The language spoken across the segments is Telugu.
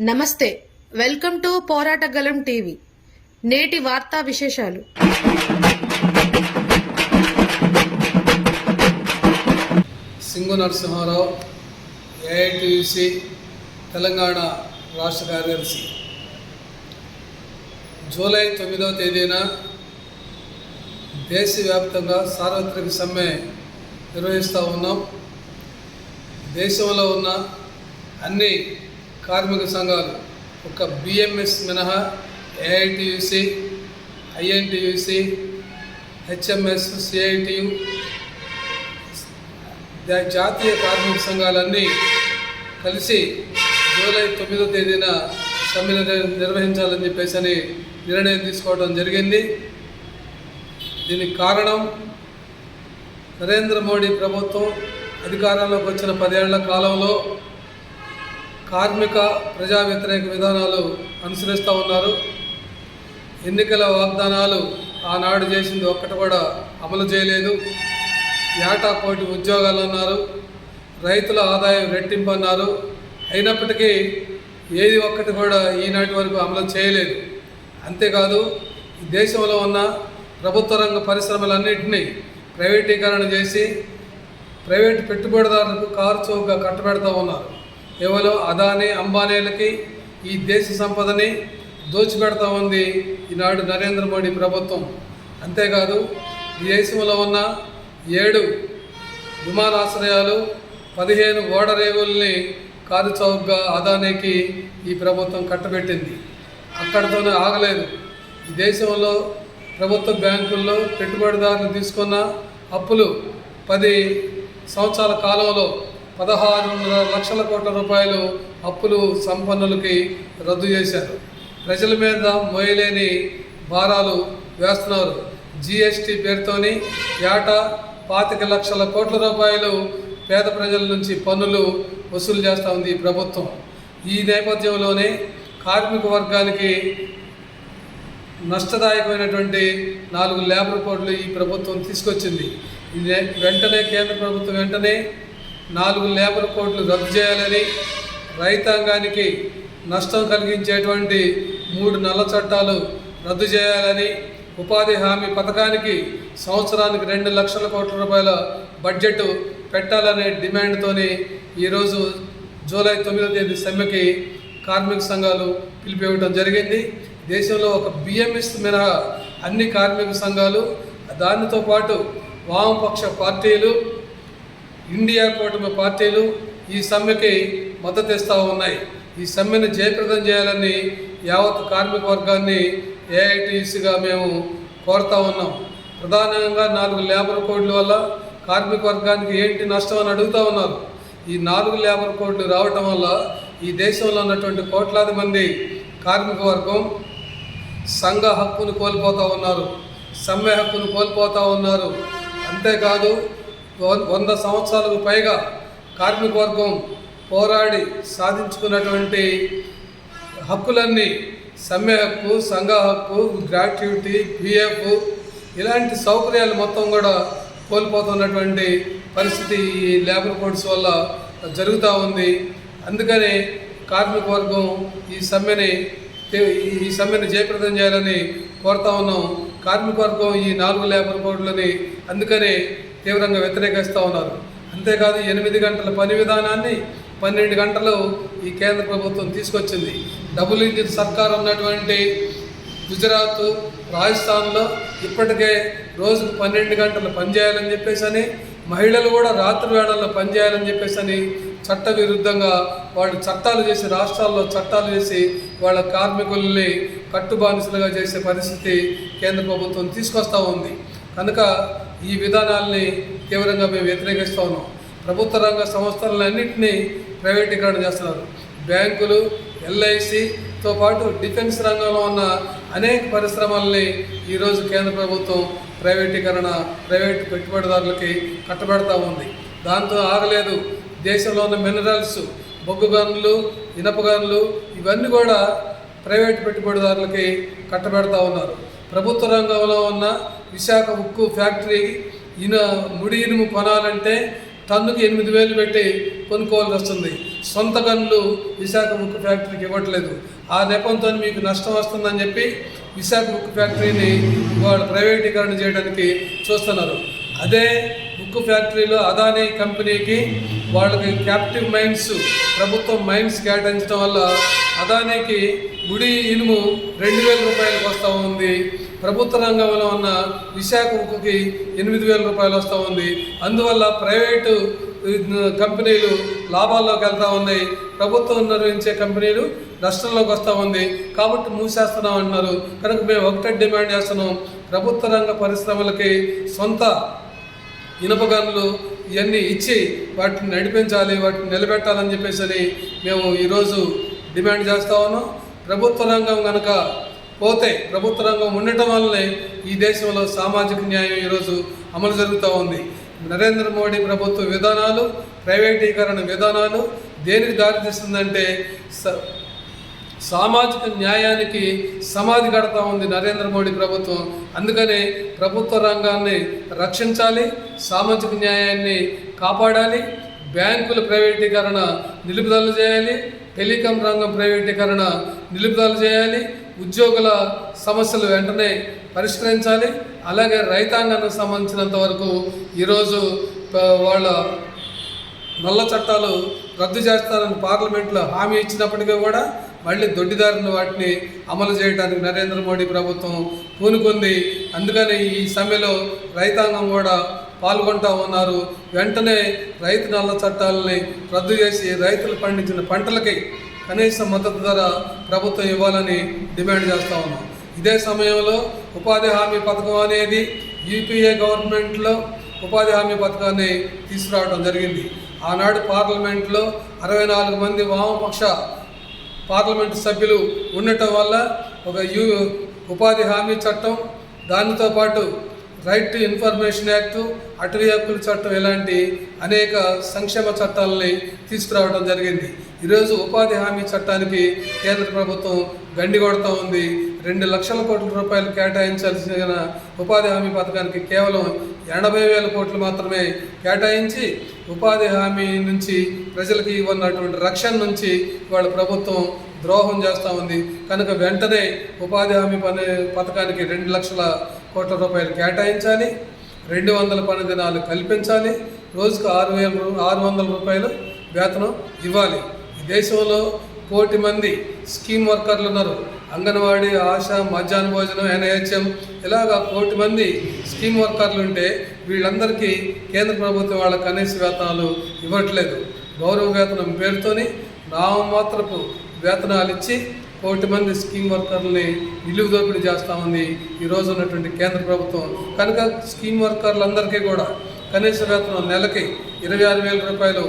నమస్తే వెల్కమ్ టు పోరాటగలం టీవీ. నేటి వార్తా విశేషాలు. సింగు నరసింహారావు ఏఐటిసి తెలంగాణ రాష్ట్ర కార్యదర్శి. జూలై తొమ్మిదవ తేదీన దేశవ్యాప్తంగా సార్వత్రిక సమ్మె నిర్వహిస్తూ ఉన్నాం. దేశంలో ఉన్న అన్ని కార్మిక సంఘాలు ఒక బిఎంఎస్ మినహా ఏఐటియుసి ఐఎన్టీయూసి హెచ్ఎంఎస్ సిఐటియు జాతీయ కార్మిక సంఘాలన్నీ కలిసి జూలై తొమ్మిదో తేదీన సమ్మె నిర్వహించాలని చెప్పేసి అని నిర్ణయం తీసుకోవడం జరిగింది. దీనికి కారణం నరేంద్ర మోడీ ప్రభుత్వం అధికారంలోకి వచ్చిన పదేళ్ళ కాలంలో కార్మిక ప్రజా వ్యతిరేక విధానాలు అనుసరిస్తూ ఉన్నారు. ఎన్నికల వాగ్దానాలు ఆనాడు చేసింది ఒక్కటి కూడా అమలు చేయలేదు. ఏటా కోటి ఉద్యోగాలు అన్నారు. రైతుల ఆదాయం రెట్టింపు అన్నారు. అయినప్పటికీ ఏది ఒక్కటి కూడా ఈనాటి వరకు అమలు చేయలేదు. అంతేకాదు దేశంలో ఉన్న ప్రభుత్వ రంగ పరిశ్రమలన్నింటినీ ప్రైవేటీకరణ చేసి ప్రైవేట్ పెట్టుబడిదారులకు కారు చౌకగా కట్టబెడతా ఉన్నారు. ఎవరో అదానీ అంబానీలకి ఈ దేశ సంపదని దోచిపెడతా ఉంది ఈనాడు నరేంద్ర మోడీ ప్రభుత్వం. అంతేకాదు దేశంలో ఉన్న ఏడు విమానాశ్రయాలు పదిహేను ఓడరేవుల్ని కాదు చౌకగా అదానికి ఈ ప్రభుత్వం కట్టబెట్టింది. అక్కడితోనే ఆగలేదు. ఈ దేశంలో ప్రభుత్వ బ్యాంకుల్లో పెట్టుబడిదారులు తీసుకున్న అప్పులు పది సంవత్సరాల కాలంలో పదహారు లక్షల కోట్ల రూపాయలు అప్పులు సంపన్నులకి రద్దు చేశారు. ప్రజల మీద మోయలేని భారాలు వేస్తున్నారు. జిఎస్టీ పేరుతోని ఏటా పాతిక లక్షల కోట్ల రూపాయలు పేద ప్రజల నుంచి పన్నులు వసూలు చేస్తూ ఉంది ఈ ప్రభుత్వం. ఈ నేపథ్యంలోనే కార్మిక వర్గానికి నష్టదాయకమైనటువంటి నాలుగు లేబర్ కోడ్లు ఈ ప్రభుత్వం తీసుకొచ్చింది. ఇది వెంటనే కేంద్ర ప్రభుత్వం వెంటనే నాలుగు లేబర్ కోట్లు రద్దు చేయాలని రైతాంగానికి నష్టం కలిగించేటువంటి మూడు నల్ల చట్టాలు రద్దు చేయాలని ఉపాధి హామీ పథకానికి సంవత్సరానికి రెండు లక్షల కోట్ల రూపాయల బడ్జెట్ పెట్టాలనే డిమాండ్తోని ఈరోజు జూలై తొమ్మిదో తేదీ సమ్మెకి కార్మిక సంఘాలు పిలిపివ్వడం జరిగింది. దేశంలో ఒక బిఎంఎస్ మినహా అన్ని కార్మిక సంఘాలు దానితో పాటు వామపక్ష పార్టీలు ఇండియా కూటమి పార్టీలు ఈ సమ్మెకి మద్దతు ఇస్తూ ఉన్నాయి. ఈ సమ్మెను జయప్రదం చేయాలని యావత్ కార్మిక వర్గాన్ని ఏఐటీసీగా మేము కోరుతా ఉన్నాం. ప్రధానంగా నాలుగు లేబర్ కోడ్ల వల్ల కార్మిక వర్గానికి ఏంటి నష్టం అని అడుగుతూ ఉన్నారు. ఈ నాలుగు లేబర్ కోడ్లు రావటం వల్ల ఈ దేశంలో ఉన్నటువంటి కోట్లాది మంది కార్మిక వర్గం సంఘ హక్కును కోల్పోతూ ఉన్నారు. సమ్మె హక్కును కోల్పోతూ ఉన్నారు. అంతేకాదు వంద సంవత్సరాలకు పైగా కార్మిక వర్గం పోరాడి సాధించుకున్నటువంటి హక్కులన్నీ సమ్మె హక్కు సంఘ హక్కు గ్రాట్యుటీ పిఎఫ్ ఇలాంటి సౌకర్యాలు మొత్తం కూడా కోల్పోతున్నటువంటి పరిస్థితి ఈ లేబర్ కోడ్స్ వల్ల జరుగుతూ ఉంది. అందుకని కార్మిక వర్గం ఈ సమ్మెని ఈ సమ్మెను జయప్రదం చేయాలని కోరుతా ఉన్నాం. కార్మిక వర్గం ఈ నాలుగు లేబర్ కోడ్లని అందుకనే తీవ్రంగా వ్యతిరేకిస్తూ ఉన్నారు. అంతేకాదు ఎనిమిది గంటల పని విధానాన్ని పన్నెండు గంటలు ఈ కేంద్ర ప్రభుత్వం తీసుకొచ్చింది. డబుల్ ఇంజిన్ సర్కార్ ఉన్నటువంటి గుజరాత్ రాజస్థాన్లో ఇప్పటికే రోజుకు పన్నెండు గంటలు పనిచేయాలని చెప్పేసి అని మహిళలు కూడా రాత్రి వేళల్లో పనిచేయాలని చెప్పేసి అని చట్ట విరుద్ధంగా వాళ్ళు చట్టాలు చేసి రాష్ట్రాల్లో చట్టాలు చేసి వాళ్ళ కార్మికుల్ని కట్టుబానిసలుగా చేసే పరిస్థితి కేంద్ర ప్రభుత్వం తీసుకొస్తూ ఉంది. కనుక ఈ విధానాల్ని తీవ్రంగా మేము వ్యతిరేకిస్తూ ఉన్నాం ప్రభుత్వ రంగ సంస్థలన్నింటినీ ప్రైవేటీకరణ చేస్తున్నారు. బ్యాంకులు ఎల్ఐసితో పాటు డిఫెన్స్ రంగంలో ఉన్న అనేక పరిశ్రమల్ని ఈరోజు కేంద్ర ప్రభుత్వం ప్రైవేటీకరణ ప్రైవేట్ పెట్టుబడిదారులకి కట్టబెడతా ఉంది. దాంతో ఆగలేదు. దేశంలో ఉన్న మినరల్స్ బొగ్గు గన్లు ఇనప గన్లు ఇవన్నీ కూడా ప్రైవేట్ పెట్టుబడిదారులకి కట్టబెడతా ఉన్నారు. ప్రభుత్వ రంగంలో ఉన్న విశాఖ ఉక్కు ఫ్యాక్టరీ ఇన ముడి ఇనుము కొనాలంటే టన్నుకి ఎనిమిది వేలు పెట్టి కొనుక్కోవాల్సి వస్తుంది. సొంత గనులు విశాఖ ఉక్కు ఫ్యాక్టరీకి ఇవ్వట్లేదు. ఆ నెపంతో మీకు నష్టం వస్తుందని చెప్పి విశాఖ ఉక్కు ఫ్యాక్టరీని వాళ్ళు ప్రైవేటీకరణ చేయడానికి చూస్తున్నారు. అదే ఉక్కు ఫ్యాక్టరీలో అదానీ కంపెనీకి వాళ్ళకి క్యాప్టివ్ మైన్స్ ప్రభుత్వం మైన్స్ కేటాయించడం వల్ల అదానీకి గుడి ఇనుము రెండు వేల రూపాయలకు వస్తూ ఉంది. ప్రభుత్వ రంగంలో ఉన్న విశాఖ ఉక్కుకి ఎనిమిది వేల రూపాయలు వస్తూ ఉంది. అందువల్ల ప్రైవేటు కంపెనీలు లాభాల్లోకి వెళ్తూ ఉన్నాయి. ప్రభుత్వం నిర్వహించే కంపెనీలు నష్టంలోకి వస్తూ ఉంది. కాబట్టి మూసేస్తున్నాం అంటున్నారు. కనుక మేము ఒకటే డిమాండ్ చేస్తున్నాం. ప్రభుత్వ రంగ పరిశ్రమలకి సొంత ఇనుప గనులు ఇవన్నీ ఇచ్చి వాటిని నడిపించాలి వాటిని నిలబెట్టాలని చెప్పేసి అని మేము ఈరోజు డిమాండ్ చేస్తా ఉన్నాం. ప్రభుత్వ రంగం కనుక పోతే ప్రభుత్వ రంగం ఉండటం వల్లనే ఈ దేశంలో సామాజిక న్యాయం ఈరోజు అమలు జరుగుతూ ఉంది. నరేంద్ర మోడీ ప్రభుత్వ విధానాలు ప్రైవేటీకరణ విధానాలు దేనికి దారితీస్తుందంటే స సామాజిక న్యాయానికి సమాధి కడతా ఉంది నరేంద్ర మోడీ ప్రభుత్వం. అందుకనే ప్రభుత్వ రంగాన్ని రక్షించాలి సామాజిక న్యాయాన్ని కాపాడాలి బ్యాంకుల ప్రైవేటీకరణ నిలుపుదల చేయాలి టెలికాం రంగం ప్రైవేటీకరణ నిలుపుదల చేయాలి. ఉద్యోగుల సమస్యలు వెంటనే పరిష్కరించాలి. అలాగే రైతాంగానికి సంబంధించినంత వరకు ఈరోజు వాళ్ళ నల్ల చట్టాలు రద్దు చేస్తారని పార్లమెంట్లో హామీ ఇచ్చినప్పటికీ కూడా మళ్ళీ దొడ్డిదారిన వాటిని అమలు చేయడానికి నరేంద్ర మోడీ ప్రభుత్వం పూనుకుంది. అందుకని ఈ సమ్మెలో రైతాంగం కూడా పాల్గొంటా ఉన్నారు. వెంటనే రైతు నల్ల చట్టాలని రద్దు చేసి రైతులు పండించిన పంటలకి కనీస మద్దతు ధర ప్రభుత్వం ఇవ్వాలని డిమాండ్ చేస్తూ ఉన్నాం. ఇదే సమయంలో ఉపాధి హామీ పథకం అనేది యూపీఏ గవర్నమెంట్లో ఉపాధి హామీ పథకాన్ని తీసుకురావడం జరిగింది. ఆనాడు పార్లమెంట్లో అరవై నాలుగు మంది వామపక్ష పార్లమెంటు సభ్యులు ఉండటం వల్ల ఒక యూ ఉపాధి హామీ చట్టం దానితో పాటు రైట్ టు ఇన్ఫర్మేషన్ యాక్టు అటవీ హక్కుల చట్టం ఇలాంటి అనేక సంక్షేమ చట్టాలని తీసుకురావడం జరిగింది. ఈరోజు ఉపాధి హామీ చట్టానికి కేంద్ర ప్రభుత్వం గండి కొడతా ఉంది. రెండు లక్షల కోట్ల రూపాయలు కేటాయించాల్సిన ఉపాధి హామీ పథకానికి కేవలం ఎనభై వేల కోట్లు మాత్రమే కేటాయించి ఉపాధి హామీ నుంచి ప్రజలకి ఇవ్వనటువంటి రక్షణ నుంచి వాళ్ళ ప్రభుత్వం ద్రోహం చేస్తూ ఉంది. కనుక వెంటనే ఉపాధి హామీ పని పథకానికి రెండు లక్షల కోట్ల రూపాయలు కేటాయించాలి. రెండు వందల పని దినాలు కల్పించాలి. రోజుకు ఆరు వేల ఆరు వందల రూపాయలు వేతనం ఇవ్వాలి. ఈ దేశంలో కోటి మంది స్కీమ్ వర్కర్లు ఉన్నారు. అంగన్వాడీ ఆశ మధ్యాహ్న భోజనం ఎన్హెచ్ఎం ఇలాగా కోటి మంది స్కీమ్ వర్కర్లు ఉంటే వీళ్ళందరికీ కేంద్ర ప్రభుత్వం వాళ్ళ కనీస వేతనాలు ఇవ్వట్లేదు. గౌరవ వేతనం పేరుతోని నామమాత్రపు వేతనాలు ఇచ్చి కోటి మంది స్కీమ్ వర్కర్లని నిలువు దోపిడీ చేస్తామని ఈ రోజు ఉన్నటువంటి కేంద్ర ప్రభుత్వం. కనుక స్కీమ్ వర్కర్లందరికీ కూడా కనీస వేతనం నెలకి ఇరవై ఆరు వేల రూపాయలు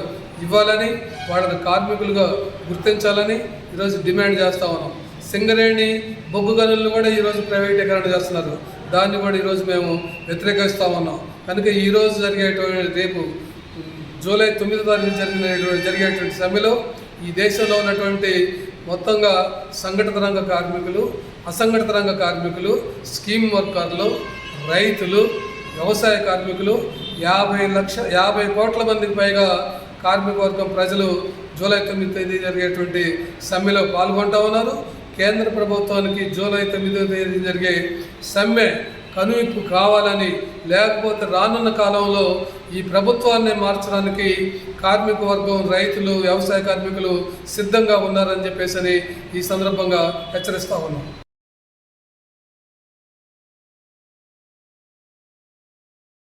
ఇవ్వాలని వాళ్ళని కార్మికులుగా గుర్తించాలని ఈరోజు డిమాండ్ చేస్తా ఉన్నాం. సింగరేణి బొగ్గు గనులను కూడా ఈరోజు ప్రైవేటీకరణ చేస్తున్నారు. దాన్ని కూడా ఈరోజు మేము వ్యతిరేకిస్తూ ఉన్నాం. కనుక ఈరోజు జరిగేటువంటి రేపు జూలై తొమ్మిదో తారీఖు జరిగిన జరిగేటువంటి సమ్మెలో ఈ దేశంలో ఉన్నటువంటి మొత్తంగా సంఘటిత రంగ కార్మికులు అసంఘటిత రంగ కార్మికులు స్కీమ్ వర్కర్లు రైతులు వ్యవసాయ కార్మికులు యాభై లక్ష యాభై కోట్ల మందికి పైగా కార్మిక వర్గం ప్రజలు జూలై తొమ్మిది తేదీ జరిగేటువంటి సమ్మెలో పాల్గొంటా ఉన్నారు. కేంద్ర ప్రభుత్వానికి జూలై తొమ్మిదో తేదీ జరిగే సమ్మె కనువిప్పు కావాలని లేకపోతే రానున్న కాలంలో ఈ ప్రభుత్వాన్ని మార్చడానికి కార్మిక వర్గం రైతులు వ్యవసాయ కార్మికులు సిద్ధంగా ఉన్నారని చెప్పేసి ఈ సందర్భంగా హెచ్చరిస్తా ఉన్నాం.